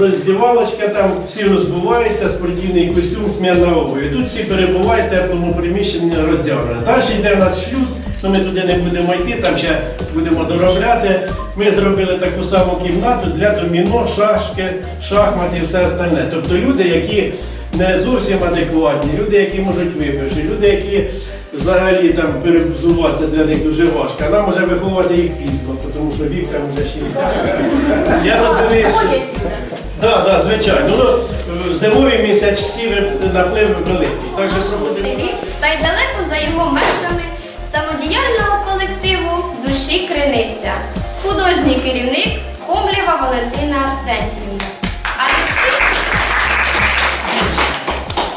роздівалочка, там всі розбуваються, спортивний костюм, сміна обуві. Тут всі перебувають в теплому приміщенні роздягнені. Далі йде у нас шлюз, ну ми туди не будемо йти, там ще будемо доробляти. Ми зробили таку саму кімнату для доміно, шашки, шахмат і все остальне. Тобто люди, які не зовсім адекватні, люди, які можуть випивши, люди, які взагалі там перевзуватися для них дуже важко. А нам вже виховувати їх пізно, тому що вік там вже 60. Я розумію, що... Так, так, звичайно. Ну, в зимові місяці наплив великий. Так що У селі та й далеко за його межами самодіяльного колективу душі Криниця, художній керівник Хомлєва Валентина Арсентівна. А вірші,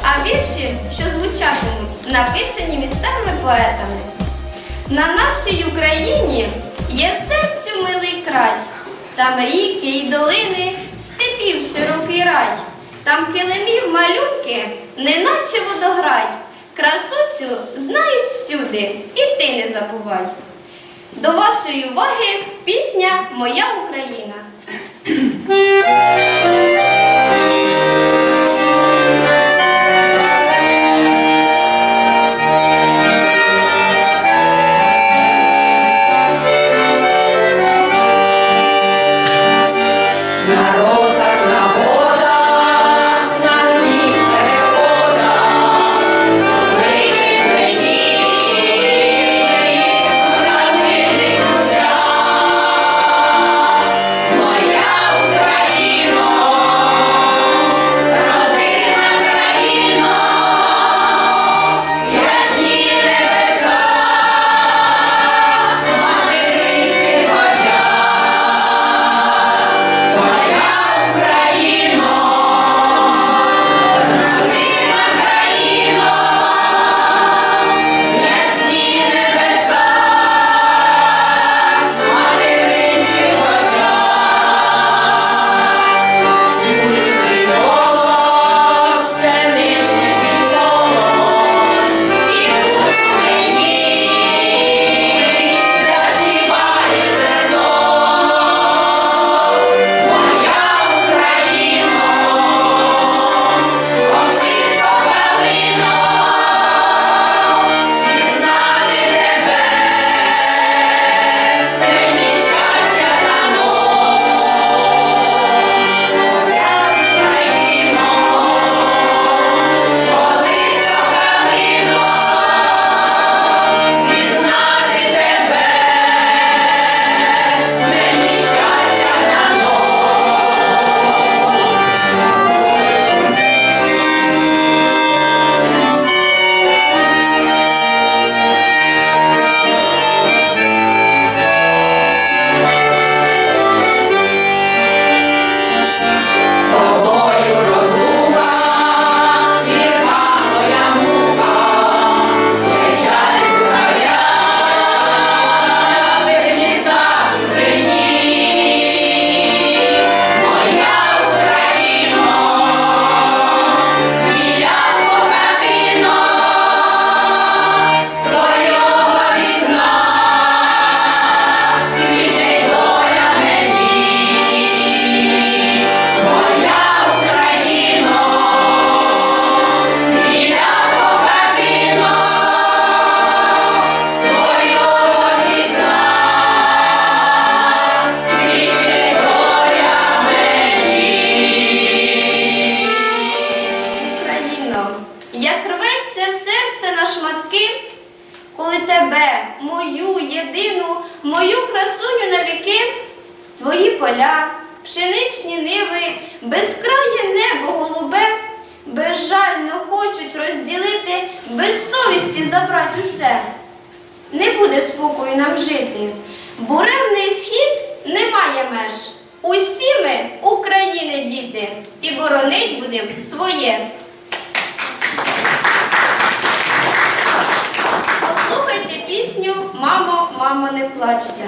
а вірші, що звучатимуть, написані місцевими поетами. На нашій Україні є серцю милий край, там ріки й долини, степів широкий рай, там килимів малюнки, неначе водограй. Красу цю знають всюди, і ти не забувай. До вашої уваги пісня Моя Україна. Без забрати усе. Не буде спокою нам жити. Буремний схід не має меж. Усі ми України діти, і боронить будем своє. Послухайте пісню Мамо, мамо, не плачте.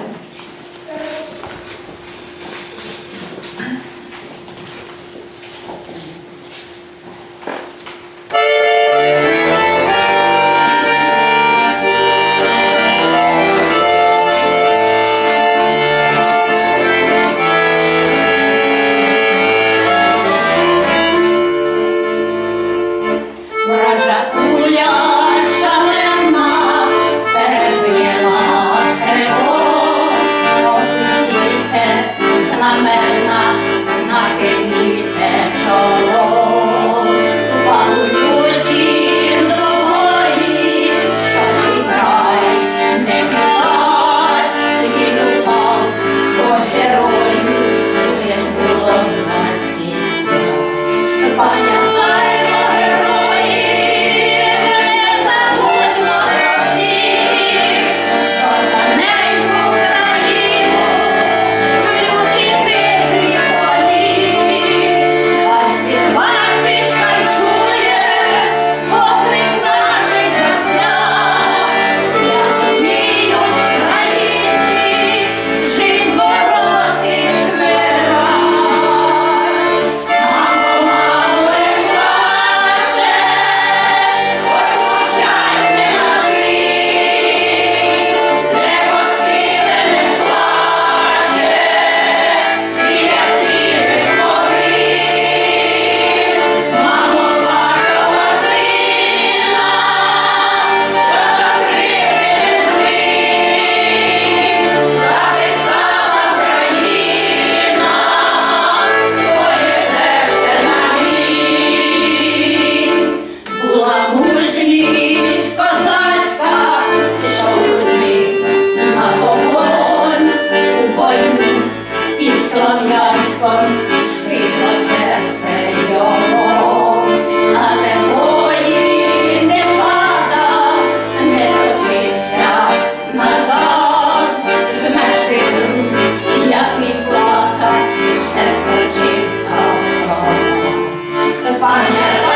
Слов'янськом стигло серце його, але воїн не пада, не точився назад, з мертвим, як він плакав, все автомат.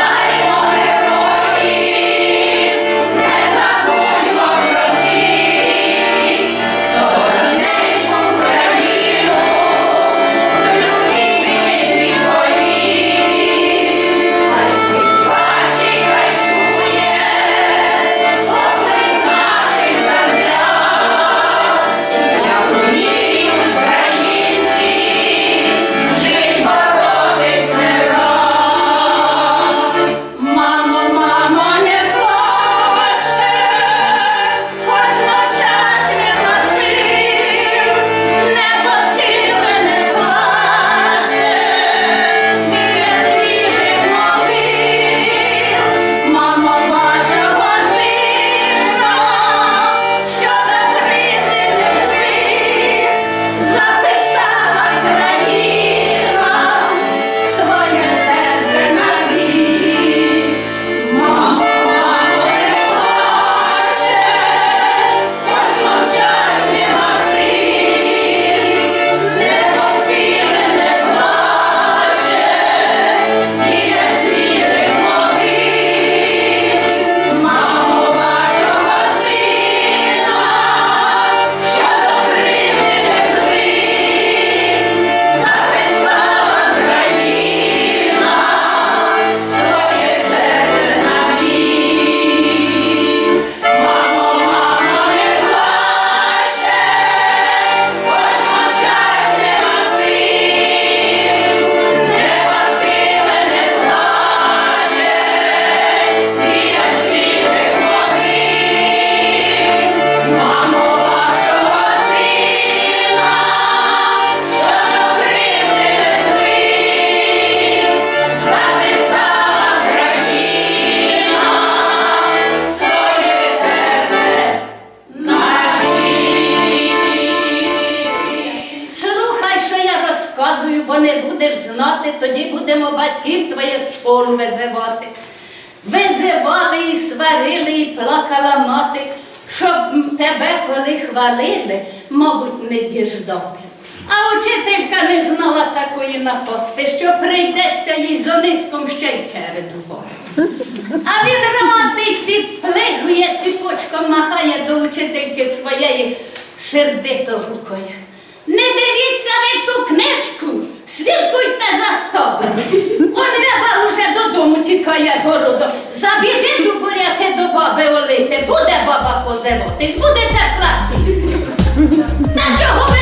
Знати, тоді будемо батьків твоїх в школу визивати. Визивали і сварили, і плакала мати, щоб тебе, коли хвалили, мабуть, не діждати. А учителька не знала такої напасти, що прийдеться їй з ониском ще й череду пасти. А він радий підплигує, ціпочком махає до учительки своєї сердито гукає. Не дивіться ви ту книжку, слідкуйте за стадом. Он ряба уже додому тікає городом. Забіжить у буряти до баби олити, буде баба позиватись, будете платити. Та чого ви